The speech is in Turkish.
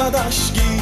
arkadaş yarımsın